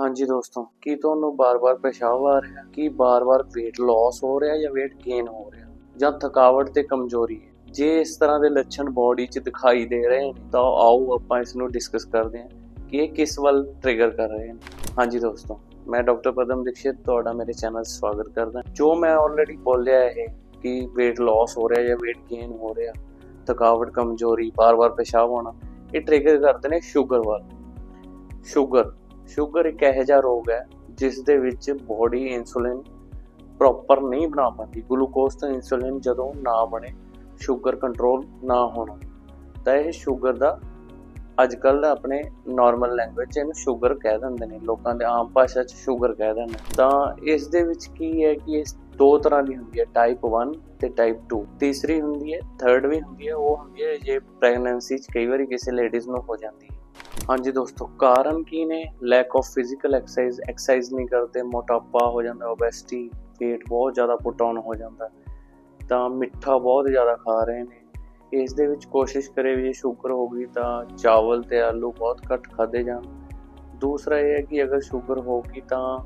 ਹਾਂਜੀ ਦੋਸਤੋ, ਕੀ ਤੁਹਾਨੂੰ ਬਾਰ-ਬਾਰ ਪੇਸ਼ਾਬ ਆ ਰਿਹਾ? ਕੀ ਬਾਰ-ਬਾਰ weight loss ਹੋ ਰਿਹਾ ਜਾਂ weight gain ਹੋ ਰਿਹਾ? ਜਾਂ ਥਕਾਵਟ ਤੇ ਕਮਜ਼ੋਰੀ ਹੈ? ਜੇ ਇਸ ਤਰ੍ਹਾਂ ਦੇ ਲੱਛਣ ਬਾਡੀ 'ਚ ਦਿਖਾਈ ਦੇ ਰਹੇ ਨੇ, ਤਾਂ ਆਓ ਆਪਾਂ ਇਸ ਨੂੰ ਡਿਸਕਸ ਕਰਦੇ ਹਾਂ ਕਿ ਇਹ ਕਿਸ ਵੱਲ ਟ੍ਰਿਗਰ ਕਰ ਰਹੇ ਨੇ। ਹਾਂਜੀ ਦੋਸਤੋ, ਮੈਂ ਡਾਕਟਰ ਪਦਮ ਦੀਕਸ਼ਿਤ, ਤੁਹਾਡਾ ਮੇਰੇ ਚੈਨਲ 'ਤੇ ਸਵਾਗਤ ਕਰਦਾ ਜੋ ਮੈਂ ਆਲਰੇਡੀ ਬੋਲਿਆ ਇਹ ਕਿ weight loss ਹੋ ਰਿਹਾ ਜਾਂ weight gain ਹੋ ਰਿਹਾ, ਥਕਾਵਟ, ਕਮਜ਼ੋਰੀ, ਬਾਰ-ਬਾਰ ਪੇਸ਼ਾਬ ਹੋਣਾ, ਇਹ ਟ੍ਰਿਗਰ ਕਰਦੇ ਨੇ ਸ਼ੂਗਰ ਵੱਲ। ਸ਼ੂਗਰ ਸ਼ੂਗਰ ਇੱਕ ਇਹੋ ਜਿਹਾ ਰੋਗ ਹੈ ਜਿਸ ਦੇ ਵਿੱਚ ਬੋਡੀ ਇਨਸੂਲਿਨ ਪ੍ਰੋਪਰ ਨਹੀਂ ਬਣਾ ਪਾਉਂਦੀ। ਗਲੂਕੋਜ਼ ਤੋਂ ਇਨਸੂਲਿਨ ਜਦੋਂ ਨਾ ਬਣੇ ਸ਼ੂਗਰ ਕੰਟਰੋਲ ਨਾ ਹੋਣਾ। ਤਾਂ ਇਹ ਸ਼ੂਗਰ ਦਾ ਅੱਜ ਕੱਲ ਆਪਣੇ ਨਾਰਮਲ ਲੈਂਗੁਏਜ 'ਚ ਇਹਨੂੰ ਸ਼ੂਗਰ ਕਹਿ ਦਿੰਦੇ ਨੇ। ਲੋਕਾਂ ਦੇ ਆਮ ਭਾਸ਼ਾ 'ਚ ਸ਼ੂਗਰ ਕਹਿ ਦਿੰਦੇ ਨੇ। ਤਾਂ ਇਸ ਦੇ ਵਿੱਚ ਕੀ ਹੈ ਕਿ ਇਸ ਦੋ ਤਰ੍ਹਾਂ ਦੀ ਹੁੰਦੀ ਹੈ ਟਾਈਪ 1 ਤੇ ਟਾਈਪ 2 ਤੀਸਰੀ ਹੁੰਦੀ ਹੈ ਥਰਡ ਵੀ ਹੁੰਦੀ ਹੈ, ਉਹ ਹੁੰਦੀ ਹੈ, ਜੇ ਪ੍ਰੈਗਨੈਂਸੀ 'ਚ ਕਈ ਵਾਰੀ ਕਿਸੇ ਲੇਡੀਜ਼ ਨੂੰ ਹੋ ਜਾਂਦੀ ਹੈ। ਹਾਂਜੀ ਦੋਸਤੋ, ਕਾਰਨ ਕੀ ਨੇ? Lack of physical exercise exercise ਨਹੀਂ ਕਰਦੇ, ਮੋਟਾਪਾ ਹੋ ਜਾਂਦਾ ਓਬੈਸਿਟੀ weight ਬਹੁਤ ਜ਼ਿਆਦਾ ਪੁੱਟ ਆਨ ਹੋ ਜਾਂਦਾ, ਤਾਂ ਮਿੱਠਾ ਬਹੁਤ ਜ਼ਿਆਦਾ ਖਾ ਰਹੇ ਨੇ। ਇਸ ਦੇ ਵਿੱਚ ਕੋਸ਼ਿਸ਼ ਕਰੇ ਵੀ ਜੇ ਸ਼ੂਗਰ ਹੋ ਗਈ ਤਾਂ ਚਾਵਲ ਤੇ ਆਲੂ ਬਹੁਤ ਘੱਟ ਖਾਦੇ ਜਾਣ। ਦੂਸਰਾ ਇਹ ਹੈ ਕਿ ਅਗਰ ਸ਼ੂਗਰ ਹੋ ਗਈ ਤਾਂ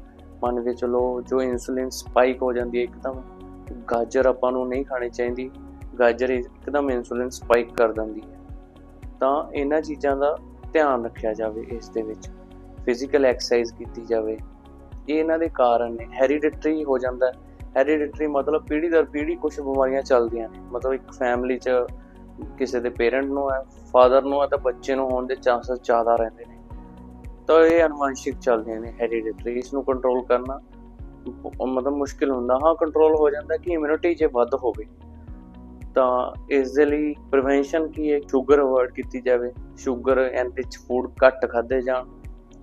ਮੰਨ ਕੇ ਚਲੋ ਜੋ ਇਨਸੂਲਿਨ ਸਪਾਈਕ ਹੋ ਜਾਂਦੀ ਹੈ ਇੱਕਦਮ, ਗਾਜਰ ਆਪਾਂ ਨੂੰ ਨਹੀਂ ਖਾਣੀ ਚਾਹੀਦੀ, ਗਾਜਰ ਇੱਕਦਮ ਇਨਸੂਲਿਨ ਸਪਾਈਕ ਕਰ ਦਿੰਦੀ ਹੈ। ਤਾਂ ਇਹਨਾਂ ਚੀਜ਼ਾਂ ਦਾ ਧਿਆਨ ਰੱਖਿਆ ਜਾਵੇ ਇਸ ਦੇ ਵਿੱਚ ਫਿਜ਼ੀਕਲ ਐਕਸਰਸਾਈਜ਼ ਕੀਤੀ ਜਾਵੇ। ਇਹ ਇਹਨਾਂ ਦੇ ਕਾਰਨ ਨੇ। ਹੈਰੀਡਿਟਰੀ ਹੋ ਜਾਂਦਾ ਹੈਰੀਡਿਟਰੀ ਮਤਲਬ ਪੀੜ੍ਹੀ ਦਰ ਪੀੜ੍ਹੀ ਕੁਝ ਬਿਮਾਰੀਆਂ ਚੱਲਦੀਆਂ ਨੇ। ਮਤਲਬ ਇੱਕ ਫੈਮਿਲੀ 'ਚ ਕਿਸੇ ਦੇ ਪੇਰੈਂਟ ਨੂੰ ਹੈ ਫਾਦਰ ਨੂੰ ਹੈ ਤਾਂ ਬੱਚੇ ਨੂੰ ਹੋਣ ਦੇ ਚਾਂਸਸ ਜ਼ਿਆਦਾ ਰਹਿੰਦੇ ਨੇ। ਤਾਂ ਇਹ ਅਨੁਵਾਂਸ਼ਿਕ ਚੱਲਦੀਆਂ ਨੇ ਹੈਰੀਡਿਟਰੀ ਇਸ ਨੂੰ ਕੰਟਰੋਲ ਕਰਨਾ ਮਤਲਬ ਮੁਸ਼ਕਿਲ ਹੁੰਦਾ। ਹਾਂ ਕੰਟਰੋਲ ਹੋ ਜਾਂਦਾ ਕਿ ਇਮਿਊਨਿਟੀ ਜੇ ਵੱਧ ਹੋਵੇ। ਤਾਂ ਇਸ ਦੇ ਲਈ ਪ੍ਰੀਵੈਂਸ਼ਨ ਕੀ ਹੈ? ਸ਼ੂਗਰ ਅਵੋਇਡ ਕੀਤੀ ਜਾਵੇ। ਸ਼ੂਗਰ ਐਂਡ ਰਿਚ ਫੂਡ ਘੱਟ ਖਾਦੇ ਜਾਣ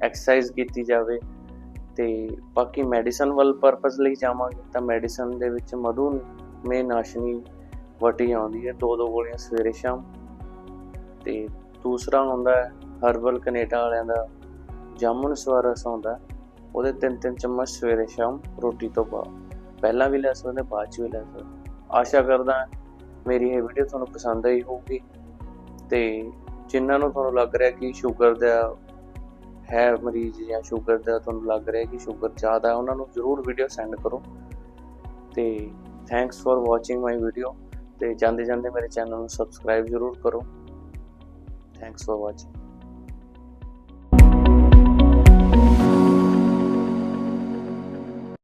ਐਕਸਰਸਾਈਜ਼ ਕੀਤੀ ਜਾਵੇ ਤੇ ਬਾਕੀ ਮੈਡੀਸਨ ਵੱਲ ਪਰਪਸ ਲਈ ਜਾਵਾਂਗੇ ਤਾਂ ਮੈਡੀਸਨ ਦੇ ਵਿੱਚ ਮਧੂ ਮੇ ਨਾਸ਼ਨੀ ਵਟੀ ਆਉਂਦੀ ਹੈ ਦੋ ਦੋ ਗੋਲੀਆਂ ਸਵੇਰੇ ਸ਼ਾਮ। ਤੇ ਦੂਸਰਾ ਹੁੰਦਾ ਹੈ ਹਰਬਲ ਕੈਨੇਡਾ ਵਾਲਿਆਂ ਦਾ ਜਾਮੁਨ ਸਵਾਰਸ ਆਉਂਦਾ ਉਹਦੇ ਤਿੰਨ ਤਿੰਨ ਚਮਚ ਸਵੇਰੇ ਸ਼ਾਮ ਰੋਟੀ ਤੋਂ ਬਾਅਦ। ਪਹਿਲਾਂ ਵੀ ਲੈ ਸਕਦੇ, ਬਾਅਦ ਚ ਵੀ ਲੈ ਸਕਦੇ। ਆਸ਼ਾ ਕਰਦਾ ਮੇਰੀ ਇਹ ਵੀਡੀਓ ਤੁਹਾਨੂੰ ਪਸੰਦ ਆਈ ਹੋਊਗੀ ਤੇ ਜਿਨ੍ਹਾਂ ਨੂੰ ਤੁਹਾਨੂੰ ਲੱਗ ਰਿਹਾ ਕਿ ਸ਼ੂਗਰ ਦਾ ਹੈ ਮਰੀਜ਼ ਜਾਂ ਸ਼ੂਗਰ ਦਾ ਤੁਹਾਨੂੰ ਲੱਗ ਰਿਹਾ ਕਿ ਸ਼ੂਗਰ ਜ਼ਿਆਦਾ ਹੈ, ਉਹਨਾਂ ਨੂੰ ਜ਼ਰੂਰ ਵੀਡੀਓ ਸੈਂਡ ਕਰੋ। ਤੇ thanks for watching my video ਤੇ ਜਾਂਦੇ ਜਾਂਦੇ ਮੇਰੇ ਚੈਨਲ ਨੂੰ ਸਬਸਕ੍ਰਾਈਬ ਜ਼ਰੂਰ ਕਰੋ। Thanks for watching